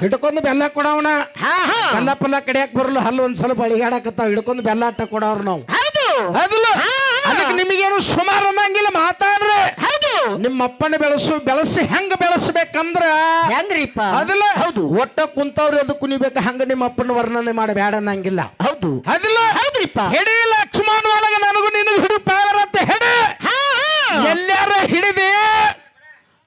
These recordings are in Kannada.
ಹಿಡ್ಕೊಂಡು ಬೆಲ್ಲ ಕೊಡವಣ ಹಾ ಹಾ. ಬೆಲ್ಲ ಪಲ್ಲ ಕಡಿಯಾಕ ಬರಲು ಹಲ್ಲು ಒಂದ್ ಸ್ವಲ್ಪ ಅಳಿಗಾಡಕತ್ತಾವ ಹಿಡ್ಕೊಂಡು ಬೆಲ್ಲ ಅಟ್ಟ ಕೊಡವ್ರ ನಾವು. ಅದಕ್ಕೆ ನಿಮಗೇನು ಸುಮಾರು ಅನ್ನಂಗಿಲ್ಲ ಮಾತಾಡ್ರೆ. ಹೌದು. ನಿಮ್ಮ ಅಪ್ಪನ ಬೆಳೆಸು ಬೆಳೆಸಿ ಹೆಂಗ ಬೆಳೆಸ್ಬೇಕಂದ್ರ ಹೆಂಗ್ರಿಪ್ಪ? ಅದಲ್ಲ ಹೌದು. ಒಟ್ಟ ಕುಂತವ್ರಿ ಅದು ಕುಣಿಬೇಕು ಹಂಗ ನಿಮ್ಮ ಅಪ್ಪನ ವರ್ಣನೆ ಮಾಡಬೇಡ ಅನ್ನಂಗಿಲ್ಲ. ಹೌದು. ಅದಲ್ಲ ಹೌದ್ರಿಪ್ಪ. ಹೆಡಿ ಲಕ್ಷ್ಮಣ ಒಳಗ ನನಗೂ ನಿನಗೂ ಹಿಡು ಪಾವರ ಅಂತ ಹಿಡಿ ಹಾ ಹಾ ಎಲ್ಲಾರ ಹಿಡಿದಿ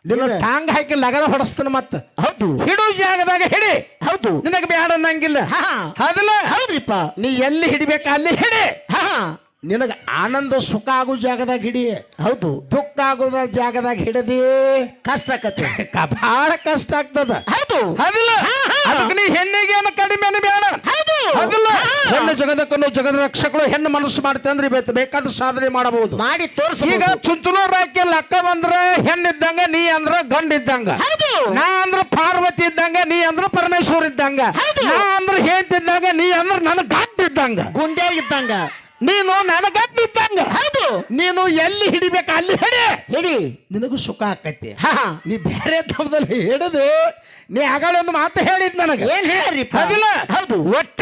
ನಿನ್ನ ಟಾಂಗ್ ಹಾಕಿ ಲಗನ ಹೊಡಸ್ತಾನ ಮತ್ತ. ಹೌದು. ಹಿಡು ಜಾಗದಾಗ ಹಿಡಿ. ಹೌದು. ನಿನಗೆ ಬೇಡ ಅನ್ನಂಗಿಲ್ಲ. ಹಾ ಅದಲ್ಲ ಹೌದ್ರಿಪ್ಪ. ನೀ ಎಲ್ಲಿ ಹಿಡಿಬೇಕ ಅಲ್ಲಿ ಹಿಡಿ. ಹಾ ನಿನಗ ಆನಂದ ಸುಖ ಆಗೋ ಜಾಗದಾಗ ಹಿಡಿ. ಹೌದು. ದುಃಖ ಆಗೋದ ಜಾಗದಾಗ ಹಿಡದಿ. ಕಷ್ಟ ಆಕತ್ತೆ. ಬಹಳ ಕಷ್ಟ ಆಗ್ತದ. ಹೌದು. ಅದಕ್ಕೆ ನೀ ಹೆಣ್ಣಿಗೆ ಏನು ಕಡಿಮೆ ಬೇಡ. ಹೆಣ್ಣು ಜಗದಕ್ಕನ್ನು ಜಗದ ರಕ್ಷಕರು ಹೆಣ್ಣು ಮನಸ್ಸು ಮಾಡುತ್ತೆ ಅಂದ್ರೆ ಇವತ್ತು ಬೇಕಾದ ಸಾಧನೆ ಮಾಡಬಹುದು. ಮಾಡಿ ತೋರಿಸ ಈಗ ಚುಂಚುನೂರ್ ಹಾಕಿ ಲಕ್ಕ ಬಂದ್ರೆ ಹೆಣ್ಣಿದ್ದಂಗ ನೀ ಅಂದ್ರ ಗಂಡ ಇದ್ದಂಗ ನಾ ಅಂದ್ರ ಪಾರ್ವತಿ ಇದ್ದಂಗ ನೀ ಅಂದ್ರ ಪರಮೇಶ್ವರ್ ಇದ್ದಂಗ. ನಾ ಅಂದ್ರ ಹೇಳ್ತಿದ್ದಂಗ ನೀ ಅಂದ್ರ ನನ್ನ ಗಂಡ ಇದ್ದಂಗ. ಗುಂಡೆ ಇದ್ದಂಗ ನೀನು ನನ್ನ ಗಂಡ ಇದ್ದಂಗ. ಹೌದು. ನೀನು ಎಲ್ಲಿ ಹಿಡಿಬೇಕ ಅಲ್ಲಿ ಹಿಡಿ. ಹಿಡಿ. ನಿನಗೂ ಸುಖ ಆಕೈತಿ. ನೀ ಬೇರೆ ತಮ್ಮದಲ್ಲಿ ಹಿಡಿದು ನೀ ಆಗಳೊಂದು ಮಾತು ಹೇಳಿದ್ ನನಗೆ. ಏನ್ ಅದಿಲ್ಲ ಹೌದು. ಒಟ್ಟೆ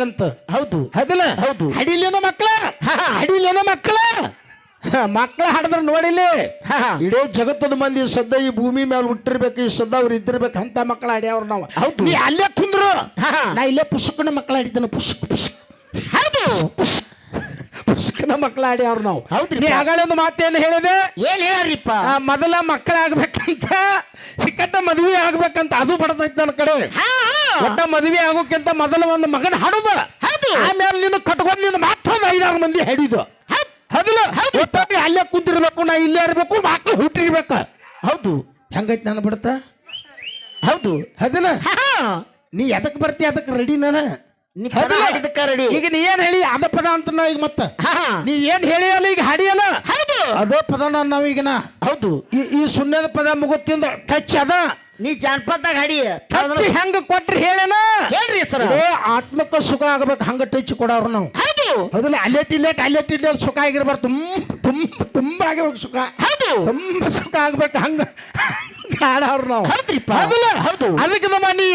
ಹುಟ್ಟಿರ್ಬೇಕಂತ ಹೌದು. ಅದಿಲ್ಲ ಹೌದು. ಹಡಿಲೇನೋ ಮಕ್ಕಳ ಹಡಿಲೇನೋ ಮಕ್ಕಳ ಮಕ್ಕಳ ಹಾಡಿದ್ರೆ ನೋಡಿಲಿ. ಇಡೀ ಜಗತ್ತದ ಮಂದಿ ಸದ್ದ ಈ ಭೂಮಿ ಮೇಲೆ ಹುಟ್ಟಿರ್ಬೇಕು ಈ ಸದ್ದ ಅವ್ರು ಇದ್ದಿರ್ಬೇಕು ಅಂತ ಮಕ್ಕಳ ಆಡ್ಯಾವ್ರು ನಾವು. ಹೌದು. ನೀ ಅಲ್ಲೇ ಕುಂದ್ರು. ನಾ ಇಲ್ಲೇ ಪುಸ್ತಕನ ಮಕ್ಕಳ ಹಿಡಿತಾನೆ ಪುಸ್ತಕ ಪುಸ್ತಕ ಹೌದು. ಪುಸ್ತಕನ ಮಕ್ಕಳ ಆಡ್ಯಾವ್ರು ನಾವು. ಹೌದು ನೀ ಆಗಳ ಒಂದು ಮಾತೇನು ಹೇಳಿದೆ? ಏನ್ ಹೇಳ್ರಿಪ್ಪ ಮೊದಲ ಮಕ್ಕಳಾಗ್ಬೇಕಂತ ಸಿಕ್ಕಟ್ಟ ಮದುವೆ ಆಗ್ಬೇಕಂತ ಅದು ಬಡತೈತಿ ನನ್ನ ಕಡೆ. ಹಾ ಹಾ. ಒಟ್ಟ ಮದುವೆ ಆಗೋಕ್ಕಿಂತ ಮೊದಲ ಒಂದು ಮಗನ ಹಾಡುದ. ಹೌದು. ಆಮೇಲೆ ನಿನ್ನ ಕಟ್ಕೊಂಡು ನೀನು ಮತ್ತೊಂದು ಐದಾರು ಮಂದಿ ಹಿಡಿದು. ಹೌದ್. ಹೌದಿಲ್ಲ? ಒಟ್ಟಾಗಿ ಅಲ್ಲೇ ಕುಂತಿರ್ಬೇಕು ನಾ ಇಲ್ಲೇ ಇರ್ಬೇಕು ಮಕ್ಕಳು ಹುಟ್ಟಿರ್ಬೇಕ. ಹೌದು. ಹೆಂಗೈತಿ ನಾನು ಬಿಡತ? ಹೌದು. ಹೌದಿಲ್ಲ? ಹಾ. ನೀ ಎದಕ್ ಬರ್ತಿ? ಅದಕ್ಕೆ ರೆಡಿ ನಾನು? ರೆಡಿ ಈಗ ನೀ ಏನ್ ಹೇಳಿ ಅದ ಪದ ಅಂತ ನಾ ಈಗ ಮತ್ತ. ನೀ ಏನ್ ಹೇಳಿ ಅಲ್ಲ ಈಗ ಹಾಡಿಯಲ್ಲ? ಅದೇ ಪದ ನಾವೀಗನ. ಹೌದು ಈ ಈ ಶೂನ್ಯದ ಪದ ಮುಗುತ್ತಿಂದ ಟಚ್ ಅದ. ನೀ ಜಾನಪದಾಗ ಹಾಡಿ. ಟಚ್ ಹೆಂಗ ಕೊಟ್ರಿ ಹೇಳೇನ? ಹೇಳ್ರಿ ಸರ್. ಏ ಆತ್ಮಕ್ಕ ಸುಖ ಆಗ್ಬೇಕು ಹಂಗ ಟಚ್ ಕೊಡವ್ರು ನಾವು. ಹೌದು. ಹೌದಲ್ಲ ಅಲ್ಲೇಟ್ ಇಲ್ಲೇಟ್ ಸುಖ ಆಗಿರ್ಬಾರ್ದು. ತುಂಬ ತುಂಬ ತುಂಬ ಆಗಿರ್ಬೇಕು ಸುಖ. ಹೌದು. ತುಂಬ ಸುಖ ಆಗ್ಬೇಕು ಹಂಗ ಹಾಡವ್ರು ನಾವು. ಹೌದ್ರಿಪ್ಪ. ಹೌದು. ಅದಕ್ಕೆ ನಮ್ಮ ನೀ